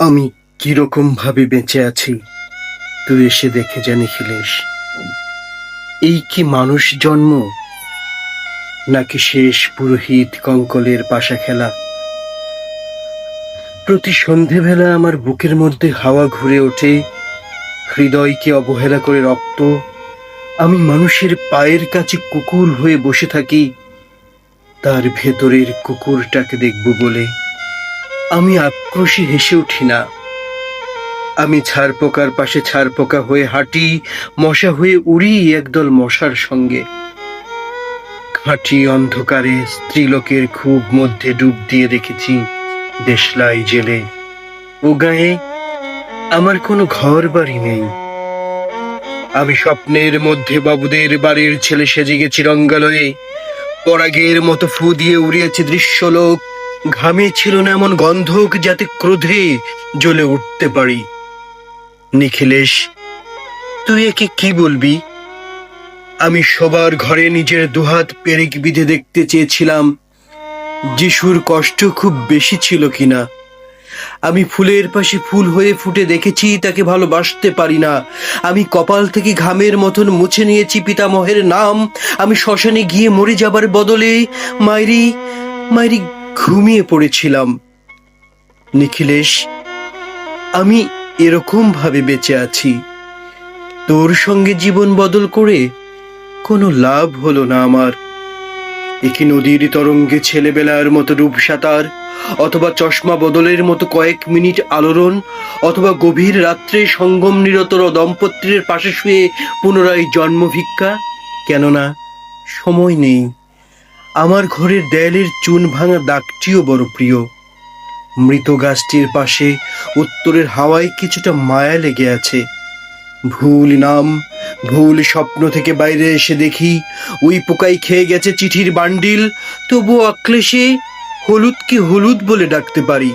আমি কীরকম ভাবে বেঁচে আছি? তুই এসে দেখে জানি খিলেশ এই কি মানুষ জন্ম? নাকি শেষ পুরোহিত কঙ্কলের পাশা খেলা? প্রতি সন্ধেবেলা আমার বুকের মধ্যে হাওয়া ঘুরে ওঠে, হৃদয়কে অবহেলা করে রক্ত। আমি মানুষের পায়ের কাছে কুকুর হয়ে বসে থাকি, তার ভেতরের কুকুরটাকে দেখব বলে। আমি আক্রোশে হেসে উঠি না। আমি ছাড় পোকার পাশে ছাড় পোকা হয়ে হাঁটি, মশা হয়ে উড়ি একদল মশার সঙ্গে। খাঁটি অন্ধকারে স্ত্রীলোকের খুব মধ্যে ডুব দিয়ে দেখেছি দেশলাই জেলে। ও গায়ে আমার কোনো ঘর বাড়ি নেই। আমি স্বপ্নের মধ্যে বাবুদের বাড়ির ছেলে সেজে গেছি রঙ্গালয়ে। পরাগের মতো ফু দিয়ে উড়িয়েছে দৃশ্যলোক। ঘামে ছিল না এমন গন্ধক যাতে ক্রোধে জ্বলে উঠতে পারি। নিখিলেশ, তুই একে কি বলবি? আমি সবার ঘরে নিজের দুহাত পেরেক বিধে দেখতে চেয়েছিলাম, যিশুর কষ্ট খুব বেশি ছিল কিনা। আমি ফুলের পাশে ফুল হয়ে ফুটে দেখেছি, তাকে ভালোবাসতে পারি না। আমি কপাল থেকে ঘামের মতন মুছে নিয়েছি, পিতামহের নাম। আমি শ্মশানে গিয়ে মরে যাবার বদলে, মাইরি মাইরি ঘুমিয়ে পড়েছিলাম। নিখিলেশ, আমি এরকম ভাবে বেঁচে আছি। তোর সঙ্গে জীবন বদল করে কোনো লাভ হলো না আমার। একে নদীর তরঙ্গে ছেলেবেলার মতো রূপ সাঁতার অথবা চশমা বদলের মতো কয়েক মিনিট আলোড়ন, অথবা গভীর রাত্রে সঙ্গম নিরতর দম্পতির পাশে শুয়ে পুনরায় জন্মভিক্ষা। কেননা, সময় নেই। আমার ঘরের দেয়ালের চুন ভাঙা দাগটিও বড় প্রিয়। মৃত গাছটির পাশে উত্তরের হাওয়ায় কিছুটা মায়া লেগে আছে। ভুল নাম, ভুল স্বপ্ন থেকে বাইরে এসে দেখি ওই পোকাই খেয়ে গেছে চিঠির বান্ডিল। তবু অক্লেশে হলুদকে হলুদ বলে ডাকতে পারি।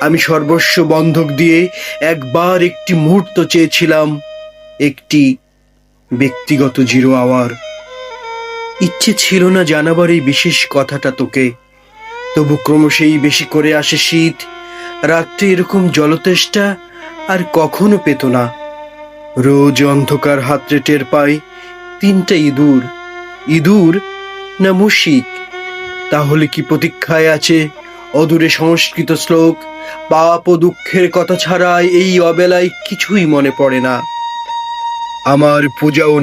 আমি সর্বস্ব বন্ধক দিয়ে একবার একটি মুহূর্ত চেয়েছিলাম, একটি ব্যক্তিগত জিরো আওয়ার। ইচ্ছে ছিল না জানাবার এই বিশেষ কথাটা তোকে। তবু ক্রমশই বেশি করে আসে শীত। রাত্রে এরকম জলতেষ্টা আর কখনো পেত না। রোজ অন্ধকার হাতরে টের পাই তিনটা ইঁদুর। ইঁদুর না মুশিক? তাহলে কি প্রতীক্ষায় আছে অদূরে সংস্কৃত শ্লোক? পাপ ও দুঃখের কথা ছাড়া এই অবেলায় কিছুই মনে পড়ে না। আমার পূজা